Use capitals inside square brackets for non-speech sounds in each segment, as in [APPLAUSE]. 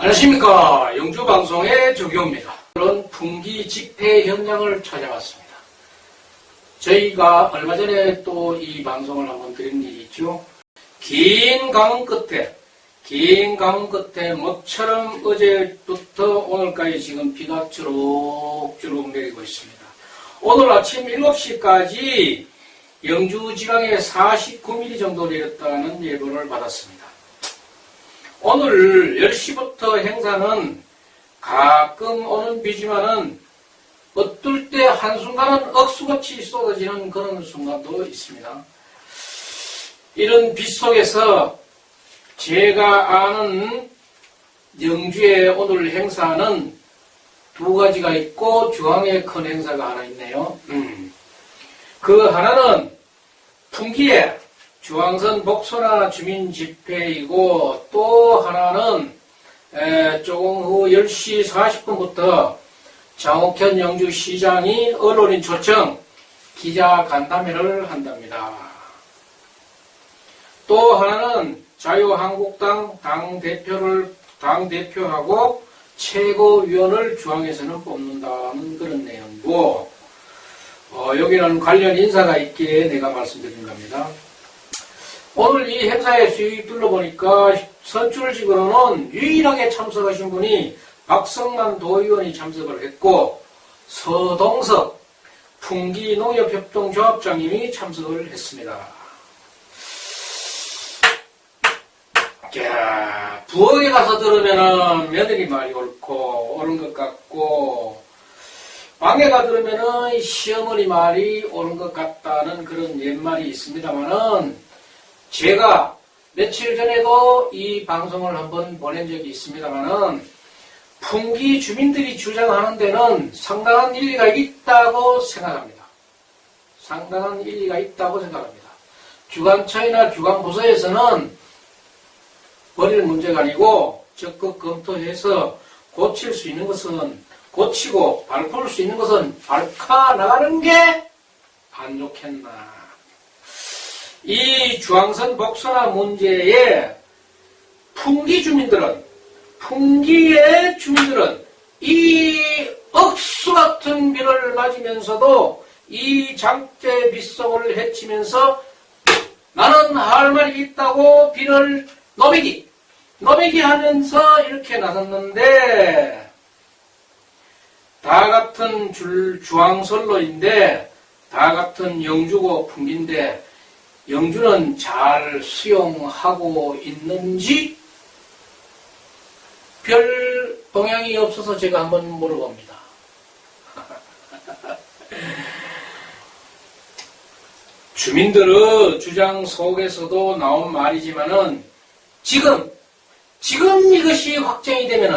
안녕하십니까. 영주방송의 조교입니다. 그런 풍기 집회 현장을 찾아왔습니다. 저희가 얼마 전에 또 이 방송을 한번 드린 일이 있죠. 긴 강원 끝에, 긴 강원 끝에 먹처럼 어제부터 오늘까지 지금 비가 주룩주룩 내리고 있습니다. 오늘 아침 7시까지 영주 지방에 49mm 정도 내렸다는 예보를 받았습니다. 오늘 10시부터 행사는 가끔 오는 비지만은 어떨 때 한순간은 억수같이 쏟아지는 그런 순간도 있습니다. 이런 비 속에서 제가 아는 영주의 오늘 행사는 두 가지가 있고 중앙에 큰 행사가 하나 있네요. 음. 그 하나는 풍기에 중앙선 복소나 주민 집회이고 또 하나는 에, 조금 후 10시 40분부터 장옥현 영주시장이 언론인 초청 기자 간담회를 한답니다. 또 하나는 자유한국당 당대표를 당대표하고 최고위원을 중앙에서는 뽑는다는 그런 내용이고 어, 여기는 관련 인사가 있기에 내가 말씀드린 겁니다. 오늘 이 행사에 수익 둘러보니까 선출직으로는 유일하게 참석하신 분이 박성만 도의원이 참석을 했고 서동석 풍기농협협동조합장님이 참석을 했습니다. 야, 부엌에 가서 들으면은 며느리 말이 옳고 옳은 것 같고 방에 가 들으면은 시어머니 말이 옳은 것 같다는 그런 옛말이 있습니다만은 제가 며칠 전에도 이 방송을 한번 보낸 적이 있습니다만은 풍기 주민들이 주장하는 데는 상당한 일리가 있다고 생각합니다. 상당한 일리가 있다고 생각합니다. 주관처이나 주관부서에서는 버릴 문제가 아니고 적극 검토해서 고칠 수 있는 것은 고치고 밟을 수 있는 것은 밟아 나가는 게 안 좋겠나. 이 중앙선 복선화 문제에 풍기 주민들은 풍기의 주민들은 이 억수 같은 비를 맞으면서도 이 장대 빗속을 헤치면서 나는 할 말이 있다고 비를 노매기 노매기 하면서 이렇게 나섰는데 다 같은 줄 중앙선로인데 다 같은 영주고 풍기인데 영주는 잘 수용하고 있는지 별 동향이 없어서 제가 한번 물어봅니다. [LAUGHS] 주민들의 주장 속에서도 나온 말이지만은 지금 지금 이것이 확정이 되면은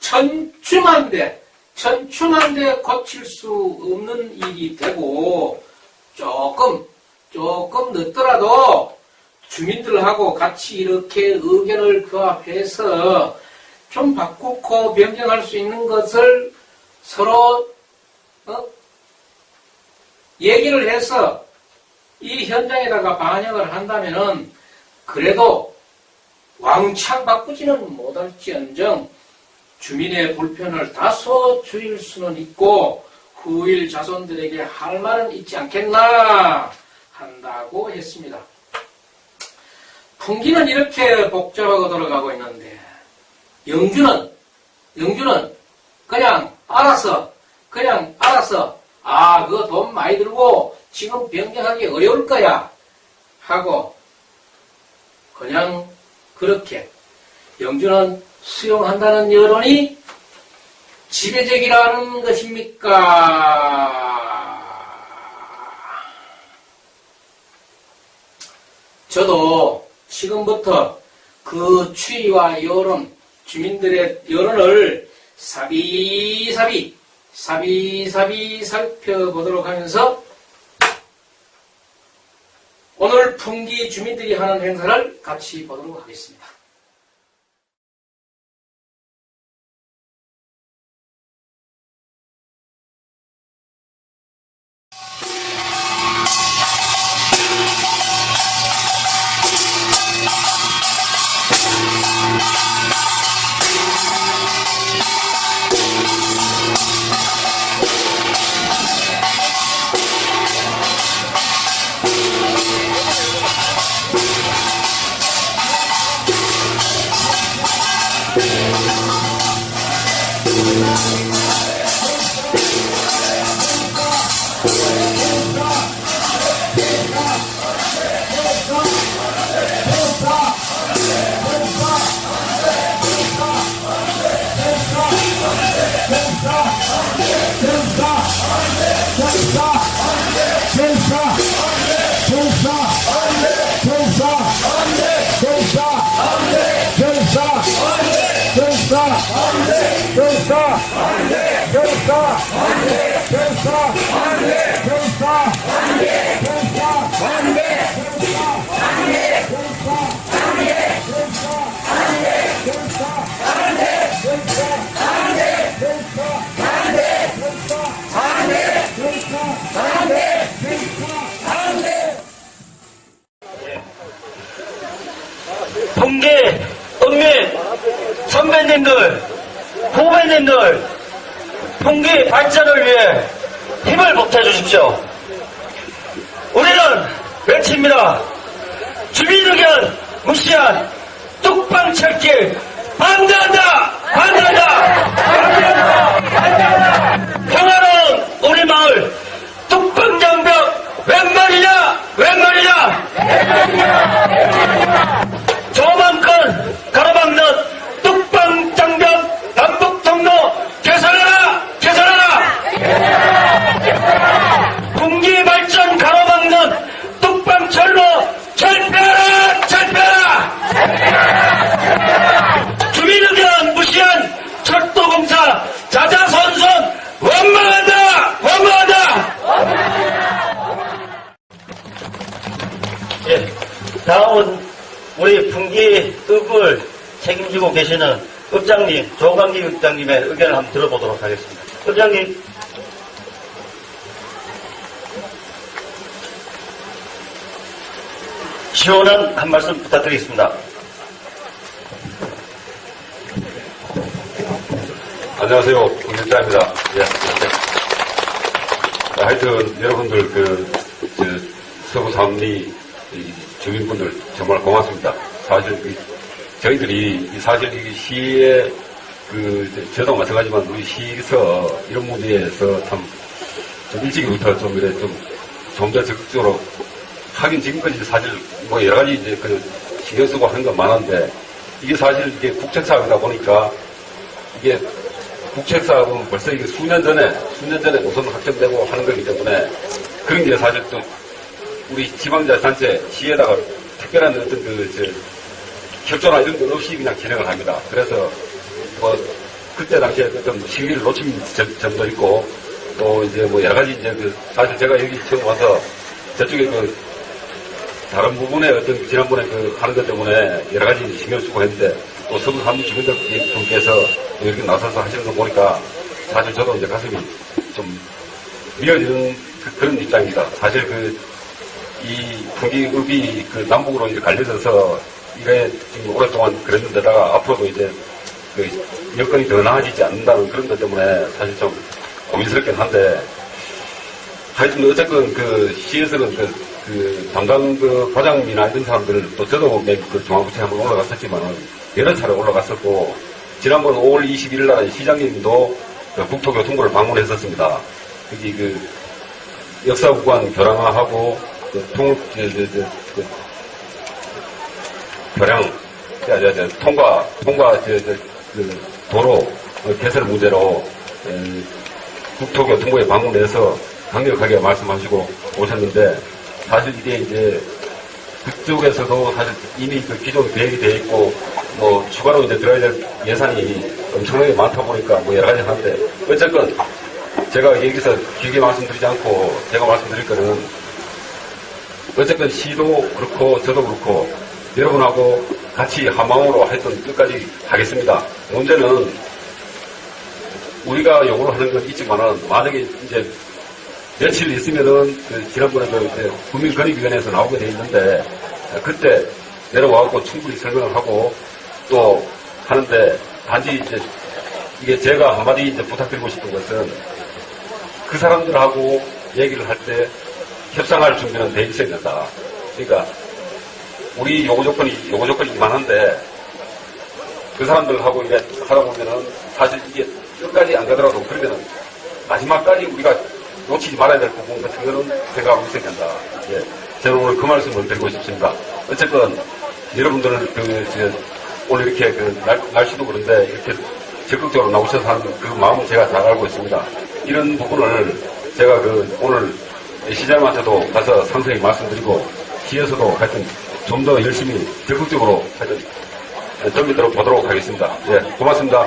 천추만대 천추만대 고칠 수 없는 일이 되고 조금 조금 늦더라도 주민들하고 같이 이렇게 의견을 규합해서 좀 바꾸고 변경할 수 있는 것을 서로 어? 얘기를 해서 이 현장에다가 반영을 한다면은 그래도 왕창 바꾸지는 못할지언정 주민의 불편을 다소 줄일 수는 있고 후일 자손들에게 할 말은 있지 않겠나 한다고 했습니다. 풍기는 이렇게 복잡하고 돌아가고 있는데 영주는 영주는 그냥 알아서 그냥 알아서 아 그거 돈 많이 들고 지금 변경하기 어려울 거야 하고 그냥 그렇게 영주는 수용한다는 여론이 지배적이라는 것입니까? 저도 지금부터 그 추이와 여론, 주민들의 여론을 사비사비, 사비사비 살펴보도록 하면서 오늘 풍기 주민들이 하는 행사를 같이 보도록 하겠습니다. 동기, 외칩니다. 주민 의견 무시한 뚝방 철길 반대한다! 반대한다! 반대한다! 반대한다! 평화로운 우리 마을 뚝방 장벽 웬 말이냐? 웬 말이냐? 조만간 읍을 책임지고 계시는 읍장님, 조광기 읍장님의 의견을 한번 들어보도록 하겠습니다. 읍장님. 시원한 한 말씀 부탁드리겠습니다. 안녕하세요. 김일자입니다. 예. 네, 하여튼, 여러분들, 그, 저, 서구 삼리 이 주민분들 정말 고맙습니다. 사실, 그, 저희들이, 이 사실 이 시에, 그, 저- 저도 마찬가지지만 우리 시에서 이런 문제에서 참, 좀 일찍부터 좀 이래 좀, 좀더 적극적으로 하긴 지금까지 사실 뭐 여러 가지 이제 그 신경 쓰고 하는 건 많은데 이게 사실 이게 국책 사업이다 보니까 이게 국책 사업은 벌써 이게 수년 전에 수년 전에 우선 확정되고 하는 거기 때문에 그런 게 사실 또 우리 지방자치단체 시에다가 특별한 어떤 그 저, 협조나 이런 건 없이 그냥 진행을 합니다. 그래서 뭐 그때 당시에 어떤 시기를 놓친 점- 점도 있고 또 이제 뭐 여러 가지 이제 그 사실 제가 여기 처음 와서 저쪽에 그 다른 부분에 어떤 지난번에 그 하는 것 때문에 여러 가지 신경 쓰고 했는데 또 삼리 주민들께서 이렇게 나서서 하시는 거 보니까 사실 저도 이제 가슴이 좀 미어지는 그, 런 입장입니다. 사실 그, 이 풍기읍이 그 남북으로 이제 갈려져서 이게 지금 오랫동안 그랬는데다가 앞으로도 이제 그 여건이 더 나아지지 않는다는 그런 것 때문에 사실 좀 고민스럽긴 한데 하여튼 어쨌든 그 시에서는 그, 그 담당 그 과장이나 이런 사람들 또 저도 그 중앙부처에 한번 올라갔었지만은 여러 차례 올라갔었고 지난번 5월 21일 날 시장님도 그 국토교통부를 방문했었습니다. 여기 그 역사구간 교량화하고 그 통, 저, 저, 저, 그 교량, 저, 저, 저, 통과, 통과, 저, 저, 그 도로 어, 개설 문제로 에, 국토교통부에 방문해서 강력하게 말씀하시고 오셨는데 사실 이게 이제 그쪽에서도 사실 이미 그 기존 계획이 돼 있고 뭐 추가로 이제 들어야 될 예산이 엄청나게 많다 보니까 뭐 여러 가지 하는데 어쨌건 제가 여기서 길게 말씀드리지 않고 제가 말씀드릴 거는 어쨌건 시도 그렇고 저도 그렇고 여러분하고 같이 한마음으로 하여튼 끝까지 하겠습니다. 문제는 우리가 요구를 하는 건 있지만은 만약에 이제 며칠 있으면은 그 지난번에 그 국민권익위원회에서 나오게 돼 있는데 그때 내려와갖고 충분히 설명을 하고 또 하는데 단지 이제 이게 제가 한마디 이제 부탁드리고 싶은 것은 그 사람들하고 얘기를 할 때 협상할 준비는 돼 있어야 된다. 그러니까 우리 요구 조건이 요구 조건이 이만한데 그 사람들하고 이래 하다 보면은 사실 이게 끝까지 안 가더라도 그러면은 마지막까지 우리가 놓치지 말아야 될 부분 같은 거는 생각하고 있어야 된다. 예. 저는 오늘 그 말씀을 드리고 싶습니다. 어쨌건 여러분들은 그, 저, 오늘 이렇게 그 날, 날씨도 그런데 이렇게 적극적으로 나오셔서 하는 그 마음은 제가 잘 알고 있습니다. 이런 부분을 제가 그 오늘 시장한테도 가서 상세히 말씀드리고 시에서도 하여튼 좀 더 열심히 적극적으로 하여튼 덤비도록 보도록 하겠습니다. 예, 고맙습니다.